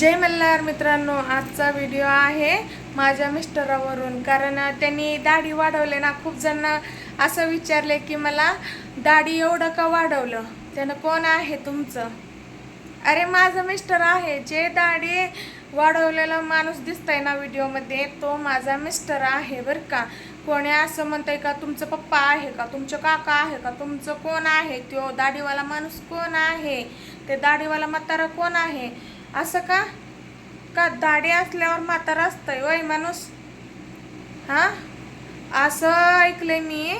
जय मल्हार मित्रांनो आजचा व्हिडिओ आहे माझ्या मिस्टरावरून. कारण त्यांनी दाढी वाढवले ना खूप जण असं विचारले की मला दाढी एवढं का वाढवलं? त्यानं कोण आहे तुमचं? अरे माझं मिस्टर आहे. जे दाढी वाढवलेला माणूस दिसतंय ना व्हिडिओमध्ये तो माझा मिस्टर आहे बरं का. कोणी असं म्हणतंय का तुमचं पप्पा आहे का? तुमचं काका आहे का? तुमचं कोण आहे? तो दाढीवाला माणूस कोण आहे? ते दाढीवाला म्हातारा कोण आहे? असं का? का दाढी असल्यावर म्हातारा असतंय वय माणूस? हा? असं ऐकलंय मी.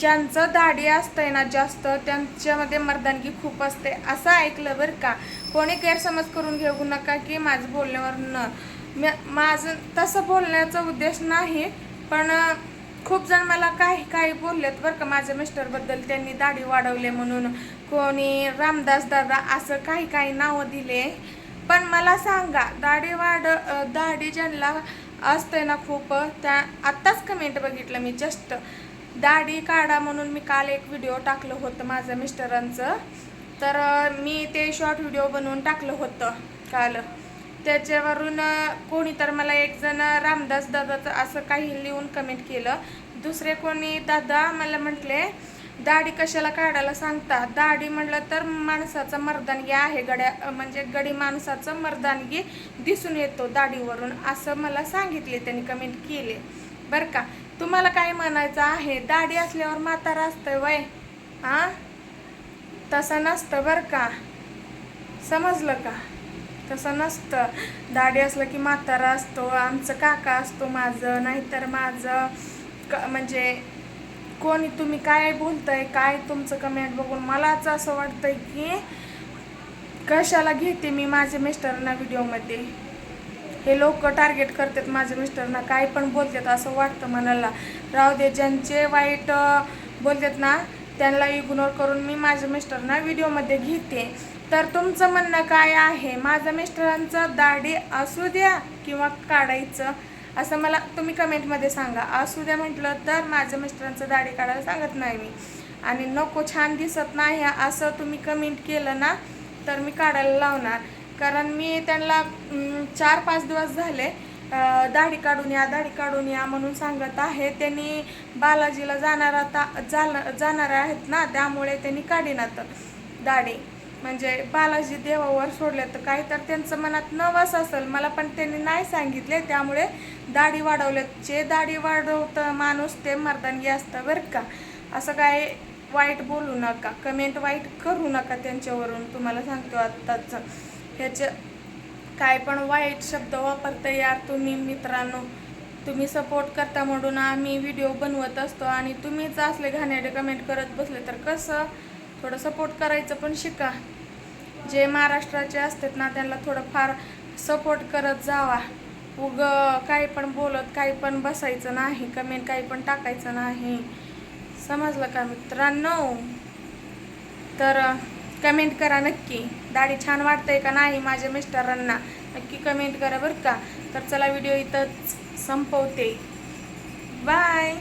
ज्यांचं दाढी असतंय ना जास्त त्यांच्यामध्ये मर्दानगी खूप असते. असं ऐकलं बरं का? कोणी गैरसमज करून घेऊ नका की माझं बोलण्यावर न. माझं तसं बोलण्याचा उद्देश नाही पण खूप जण मला काही काही बोललेत बरं का माझ्या मिस्टरबद्दल. त्यांनी दाढी वाढवले म्हणून. कोणी रामदास दादा असं काही काही नावं दिले. पण मला सांगा दाढी वाढ दाढी ज्यांना असते ना खूप त्या आत्ताच कमेंट बघितलं मी जस्ट दाढी काढा म्हणून मी काल एक व्हिडिओ टाकलं होतं माझ्या मिस्टरांचं. तर मी ते शॉर्ट व्हिडिओ बनवून टाकलं होतं काल. त्याच्यावरून कोणी तर मला एक जण रामदास दादाचं असं काही लिहून कमेंट केलं. दुसरे कोणी दादा मला म्हटले दाढी कशाला काढायला सांगता? दाढी म्हटलं तर माणसाचं मर्दानगी आहे गड्या म्हणजे गडी माणसाचं मर्दानगी दिसून येतो दाढीवरून असं मला सांगितले त्यांनी कमेंट केले. बरं का? तुम्हाला काय म्हणायचं आहे? दाढी असल्यावर म्हातारा असतं वय. हां तसं नसतं बरं का? समजलं का? तसं नसतं. दाढी असलं की म्हातारा असतो आमचं काका असतो माझं नाहीतर माझं क म्हणजे कोणी तुम्ही काय बोलताय काय तुमचं कमेंट बघून मलाच असं वाटतंय की कशाला घेते मी माझ्या मिस्टरांना व्हिडिओमध्ये? हे लोक टार्गेट करतात माझ्या मिस्टरना काय पण बोलतात असं वाटतं मनाला. राहू दे ज्यांचे वाईट बोलतात ना त्यांना इग्नोर करून मी माझ्या मिस्टरना व्हिडिओमध्ये घेते. तर तुमचं म्हणणं काय आहे? माझ्या मिस्टरांचं दाढी असू द्या किंवा काढायचं असं मला तुम्ही कमेंटमध्ये सांगा. असू द्या म्हटलं तर माझ्या मिस्टरांचं दाढी काढायला सांगत नाही मी. आणि नको छान दिसत नाही असं तुम्ही कमेंट केलं ना तर मी काढायला लावणार. कारण मी त्यांना चार पाच दिवस झाले दाढी काढून या दाढी काढून या म्हणून सांगत आहे. त्यांनी बालाजीला जाणार आता जाणार आहेत ना त्यामुळे त्यांनी काढीनात दाढी. म्हणजे बालाजी देवावर सोडले तर काही तर त्यांचं मनात नवस असेल. मला पण त्यांनी नाही सांगितले त्यामुळे दाढी वाढवल्यात जे दाढी वाढवतं माणूस ते मर्दानगी असतं बरं का. असं काय वाईट बोलू नका. कमेंट वाईट करू नका त्यांच्यावरून. तुम्हाला सांगतो आत्ताच. ह्याचं काय पण वाईट शब्द वापरता यार तुम्ही मित्रांनो. तुम्ही सपोर्ट करता म्हणून आम्ही व्हिडिओ बनवत असतो आणि तुम्हीच असले घाण्याडे कमेंट करत बसले तर कसं? थोडं सपोर्ट करायचं पण शिका. जे महाराष्ट्राचे असतात ना त्यांना थोडंफार सपोर्ट करत जावा. उग काही पण बोलत काही पण बसायचं नाही कमेंट काही पण टाकायचं नाही. समजलं का मित्रांनो? तर कमेंट करा नक्की. दाढी छान वाटतंय का नाही माझ्या मिस्टरांना? नक्की कमेंट करा बरं का. तर चला व्हिडिओ इथंच संपवते. बाय